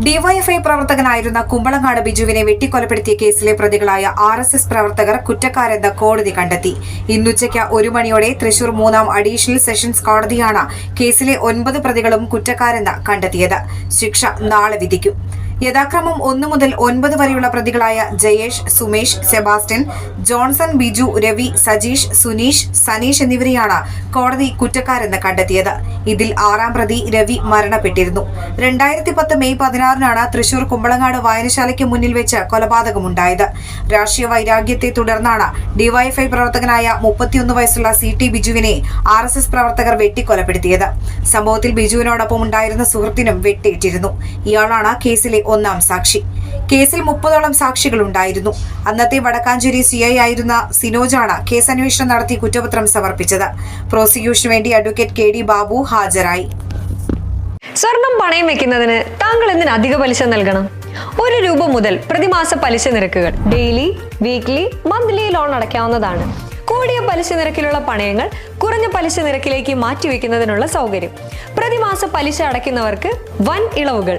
DYFI പ്രവർത്തകനായിരുന്ന കുമ്പളങ്ങാട് ബിജുവിനെ വെട്ടിക്കൊലപ്പെടുത്തിയ കേസിലെ പ്രതികളായ ആർ എസ് എസ് പ്രവർത്തകർ കുറ്റക്കാരെന്ന് കോടതി കണ്ടെത്തി. ഇന്നുച്ചയ്ക്ക് ഒരു മണിയോടെ തൃശൂർ മൂന്നാം അഡീഷണൽ സെഷൻസ് കോടതിയാണ് കേസിലെ ഒൻപത് പ്രതികളും കുറ്റക്കാരെന്ന് കണ്ടെത്തിയത്. ശിക്ഷ നാളെ വിധിക്കും. യഥാക്രമം ഒന്നു മുതൽ ഒൻപത് വരെയുള്ള പ്രതികളായ ജയേഷ് സുമേഷ് സെബാസ്റ്റ്യൻ ജോൺസൺ ബിജു രവി സജീഷ് സുനീഷ് സനീഷ് എന്നിവരെയാണ് കോടതി കുറ്റക്കാരെന്ന് കണ്ടെത്തിയത്. ഇതിൽ ആറാം പ്രതി രവി മരണപ്പെട്ടിരുന്നു. രണ്ടായിരത്തി പത്ത് മെയ് പതിനാറിനാണ് തൃശൂർ കുമ്പളങ്ങാട് വായനശാലയ്ക്ക് മുന്നിൽ വെച്ച് കൊലപാതകമുണ്ടായത്. രാഷ്ട്രീയ വൈരാഗ്യത്തെ തുടർന്നാണ് ഡിവൈഎഫ്ഐ പ്രവർത്തകനായ മുപ്പത്തിയൊന്ന് വയസ്സുള്ള സി ടി ബിജുവിനെ ആർ എസ് എസ് പ്രവർത്തകർ വെട്ടിക്കൊലപ്പെടുത്തിയത്. സംഭവത്തിൽ ബിജുവിനോടൊപ്പം ഉണ്ടായിരുന്ന സുഹൃത്തിനും വെട്ടേറ്റിരുന്നു. ഇയാളാണ് കേസിലെ ഒന്നാം സാക്ഷി. കേസിൽ മുപ്പതോളം സാക്ഷികൾ ഉണ്ടായിരുന്നു അന്നത്തെ വടക്കാഞ്ചേരി സി ഐ ആയിരുന്ന സിനോജാണ് കേസ് അന്വേഷണം നടത്തി കുറ്റപത്രം സമർപ്പിച്ചത്. പ്രോസിക്യൂഷന് വേണ്ടി അഡ്വക്കേറ്റ് കെ ഡി ബാബു ഹാജരായി. സ്വർണം പണയം വെക്കുന്നതിന് താങ്കൾ എന്തിന് അധിക പലിശ നൽകണം? ഒരു രൂപ മുതൽ പ്രതിമാസ പലിശ നിരക്കുകൾ ഡെയിലി വീക്ക്ലി മന്ത്ലി ലോൺ അടയ്ക്കാവുന്നതാണ്. കൂടിയ പലിശ നിരക്കിലുള്ള പണയങ്ങൾ കുറഞ്ഞ പലിശ നിരക്കിലേക്ക് മാറ്റിവെക്കുന്നതിനുള്ള സൗകര്യം. പ്രതിമാസ പലിശ അടയ്ക്കുന്നവർക്ക് വൻ ഇളവുകൾ.